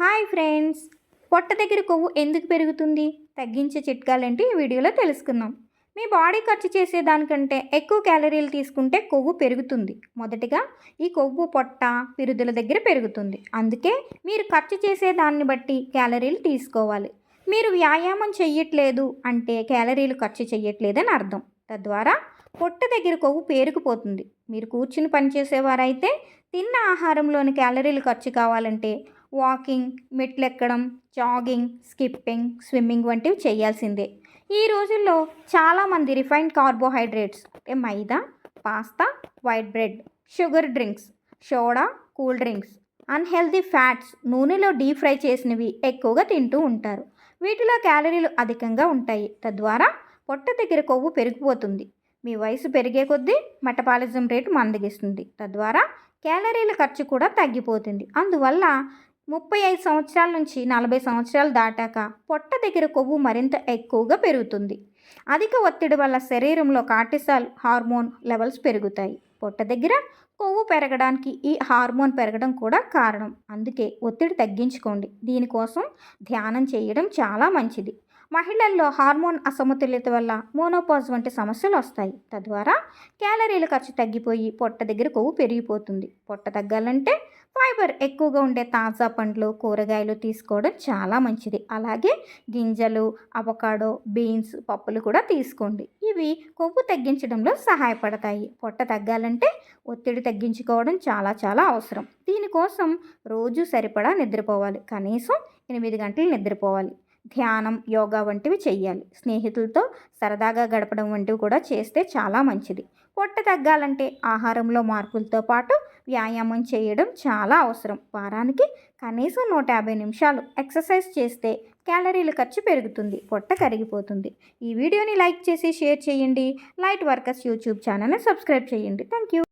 Hi friends. పొట్ట దగ్గర కొవ్వు ఎందుకు పెరుగుతుంది? తగ్గించే చిట్కాలంటే ఈ వీడియోలో తెలుసుకుందాం. మీ బాడీ ఖర్చు చేసేదానికంటే ఎక్కువ క్యాలరీలు తీసుకుంటే కొవ్వు పెరుగుతుంది. మొదటిగా ఈ కొవ్వు పొట్ట పిరుదుల దగ్గర పెరుగుతుంది. అందుకే మీరు ఖర్చు చేసే దాన్ని బట్టి క్యాలరీలు తీసుకోవాలి. మీరు వ్యాయామం చెయ్యట్లేదు అంటే క్యాలరీలు ఖర్చు చెయ్యట్లేదని అర్థం. తద్వారా పొట్ట దగ్గర కొవ్వు పేరుకుపోతుంది. మీరు కూర్చుని పనిచేసేవారైతే తిన్న ఆహారంలోని క్యాలరీలు ఖర్చు కావాలంటే వాకింగ్ మెట్లెక్కడం జాగింగ్ స్కిప్పింగ్ స్విమ్మింగ్ వంటివి చేయాల్సిందే. ఈ రోజుల్లో చాలామంది రిఫైన్డ్ కార్బోహైడ్రేట్స్ అంటే maida pasta white bread sugar drinks soda cool drinks unhealthy fats నూనెలో డీప్ ఫ్రై చేసినవి ఎక్కువగా తింటూ ఉంటారు. వీటిలో క్యాలరీలు అధికంగా ఉంటాయి. తద్వారా పొట్ట దగ్గర కొవ్వు పెరిగిపోతుంది. మీ వయసు పెరిగే కొద్దీ మెటబాలిజం రేటు మందగిస్తుంది. తద్వారా క్యాలరీల ఖర్చు కూడా తగ్గిపోతుంది. అందువల్ల ముప్పై ఐదు సంవత్సరాల నుంచి నలభై సంవత్సరాలు దాటాక పొట్ట దగ్గర కొవ్వు మరింత ఎక్కువగా పెరుగుతుంది. అధిక ఒత్తిడి వల్ల శరీరంలో కార్టిసాల్ హార్మోన్ లెవెల్స్ పెరుగుతాయి. పొట్ట దగ్గర కొవ్వు పెరగడానికి ఈ హార్మోన్ పెరగడం కూడా కారణం. అందుకే ఒత్తిడి తగ్గించుకోండి. దీనికోసం ధ్యానం చేయడం చాలా మంచిది. మహిళల్లో హార్మోన్ అసమతుల్యత వల్ల మోనోపాజ్ వంటి సమస్యలు వస్తాయి. తద్వారా క్యాలరీల ఖర్చు తగ్గిపోయి పొట్ట దగ్గర కొవ్వు పెరిగిపోతుంది. పొట్ట తగ్గాలంటే ఫైబర్ ఎక్కువగా ఉండే తాజా పండ్లు కూరగాయలు తీసుకోవడం చాలా మంచిది. అలాగే గింజలు అవకాడో బీన్స్ పప్పులు కూడా తీసుకోండి. ఇవి కొవ్వు తగ్గించడంలో సహాయపడతాయి. పొట్ట తగ్గాలంటే ఒత్తిడి తగ్గించుకోవడం చాలా చాలా అవసరం. దీనికోసం రోజు సరిపడా నిద్రపోవాలి. కనీసం ఎనిమిది గంటలు నిద్రపోవాలి. ధ్యానం యోగా వంటివి చేయాలి స్నేహితులతో సరదాగా గడపడం వంటివి కూడా చేస్తే చాలా మంచిది. పొట్ట తగ్గాలంటే ఆహారంలో మార్పులతో పాటు వ్యాయామం చేయడం చాలా అవసరం. వారానికి కనీసం నూట యాభై నిమిషాలు ఎక్సర్సైజ్ చేస్తే క్యాలరీల ఖర్చు పెరుగుతుంది పొట్ట కరిగిపోతుంది. ఈ వీడియోని లైక్ చేసి షేర్ చేయండి. లైట్ వర్కర్స్ యూట్యూబ్ ఛానల్ని సబ్స్క్రైబ్ చేయండి. Thank you